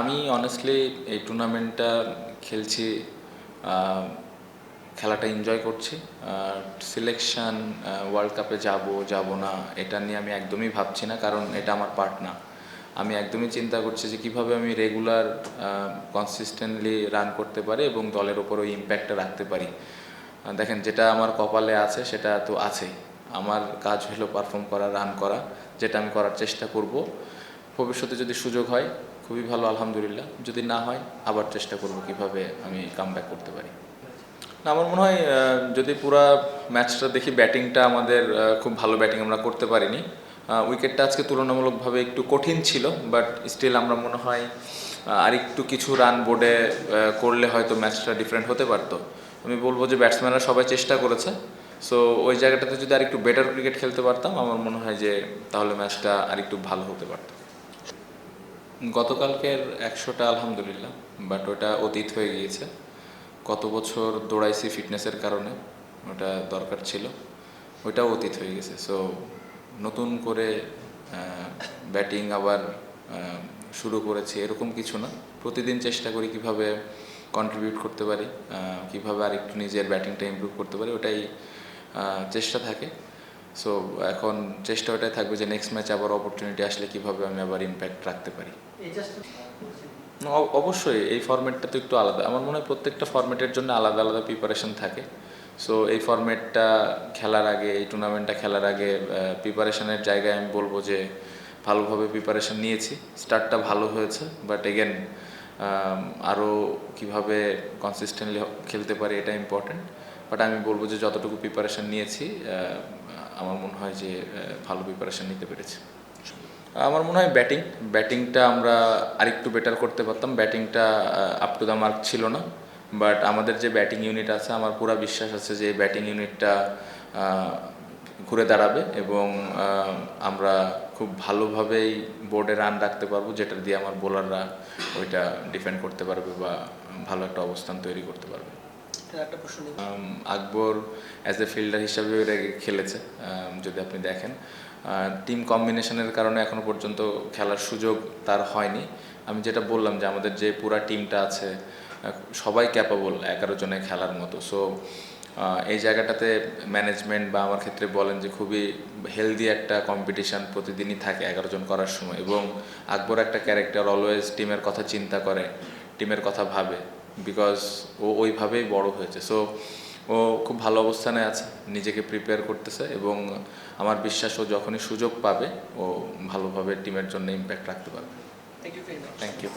আমি অনেস্টলি এই টুর্নামেন্টটা খেলছি খেলাটা এনজয় করছি। সিলেকশন ওয়ার্ল্ড কাপে যাব যাব না, এটা নিয়ে আমি একদমই ভাবছি না, কারণ এটা আমার পার্ট না। আমি একদমই চিন্তা করছি যে কীভাবে আমি রেগুলার কনসিস্টেন্টলি রান করতে পারি এবং দলের ওপর ওই ইম্প্যাক্টটা রাখতে পারি। দেখেন, যেটা আমার কপালে আছে, সেটা তো আছেই। আমার কাজ হলো পারফর্ম করা রান করা, যেটা আমি করার চেষ্টা করব। ভবিষ্যতে যদি সুযোগ হয় খুবই ভালো আলহামদুলিল্লাহ। যদি না হয় আবার চেষ্টা করব কীভাবে আমি কাম করতে পারি। না আমার মনে হয় যদি পুরা ম্যাচটা দেখি ব্যাটিংটা আমাদের খুব ভালো ব্যাটিং আমরা করতে পারিনি। উইকেটটা আজকে তুলনামূলকভাবে একটু কঠিন ছিল বাট স্টিল আমরা মনে হয় আহ, আরেকটু কিছু রান বোর্ডে করলে হয়তো ম্যাচটা ডিফারেন্ট হতে পারতো। আমি বলব যে ব্যাটসম্যানরা সবাই চেষ্টা করেছে। সো ওই জায়গাটাতে যদি আরেকটু বেটার ক্রিকেট খেলতে পারতাম আমার মনে হয় যে তাহলে ম্যাচটা আরেকটু ভালো হতে পারতো। গতকালকের একশোটা আলহামদুলিল্লাহ বাট ওটা অতীত হয়ে গিয়েছে। কত বছর দৌড়াইছি ফিটনেসের কারণে, ওটা দরকার ছিল। ওইটাও অতীত হয়ে গেছে। সো নতুন করে ব্যাটিং আবার শুরু করেছি এরকম কিছু না। প্রতিদিন চেষ্টা করি কীভাবে কন্ট্রিবিউট করতে পারি কীভাবে আরেকটু নিজের ব্যাটিংটা ইমপ্রুভ করতে পারি, ওটাই চেষ্টা থাকে। সো এখন চেষ্টা ওটাই থাকবে যে নেক্সট ম্যাচে আবার অপরচুনিটি আসলে কীভাবে আমি আবার ইম্প্যাক্ট রাখতে পারি। অবশ্যই এই ফরম্যাটটা তো একটু আলাদা। আমার মনে হয় প্রত্যেকটা ফরম্যাটের জন্য আলাদা আলাদা প্রিপারেশন থাকে। সো এই ফরম্যাটটা খেলার আগে এই টুর্নামেন্টটা খেলার আগে প্রিপারেশনের জায়গায় আমি বলব যে ভালোভাবে প্রিপারেশন নিয়েছি। স্টার্টটা ভালো হয়েছে বাট এগেন আরও কীভাবে কনসিস্টেন্টলি খেলতে পারি এটা ইম্পর্ট্যান্ট বাট আমি বলব যে যতটুকু প্রিপারেশন নিয়েছি আমার মনে হয় যে ভালো প্রিপারেশন নিতে পেরেছি। আমার মনে হয় ব্যাটিং ব্যাটিংটা আমরা আরেকটু বেটার করতে পারতাম। ব্যাটিংটা আপ টু দ্য মার্ক ছিল না। বাট আমাদের যে ব্যাটিং ইউনিট আছে, আমার পুরো বিশ্বাস আছে যে ব্যাটিং ইউনিটটা ঘুরে দাঁড়াবে এবং আমরা খুব ভালোভাবেই বোর্ডে রান রাখতে পারব, যেটা দিয়ে আমার বোলাররা ওইটা ডিফেন্ড করতে পারবে বা ভালো একটা অবস্থান তৈরি করতে পারবে। আকবর অ্যাজ এ ফিল্ডার হিসাবে খেলেছে যদি আপনি দেখেন। টিম কম্বিনেশনের কারণে এখনও পর্যন্ত খেলার সুযোগ তার হয়নি। আমি যেটা বললাম যে আমাদের যে পুরা টিমটা আছে সবাই ক্যাপাবল এগারো জনে খেলার মতো। সো এই জায়গাটাতে ম্যানেজমেন্ট বা আমার ক্ষেত্রে বলেন যে খুবই হেলদি একটা কম্পিটিশন প্রতিদিনই থাকে এগারো জন করার সময়। এবং আকবর একটা ক্যারেক্টার অলওয়েজ টিমের কথা চিন্তা করে টিমের কথা ভাবে। বিকজ ও ওইভাবেই বড় হয়েছে। সো ও খুব ভালো অবস্থানে আছে নিজেকে প্রিপেয়ার করতেছে এবং আমার বিশ্বাস ও যখনই সুযোগ পাবে ও ভালোভাবে টিমের জন্য ইম্প্যাক্ট রাখতে পারবে। Thank you.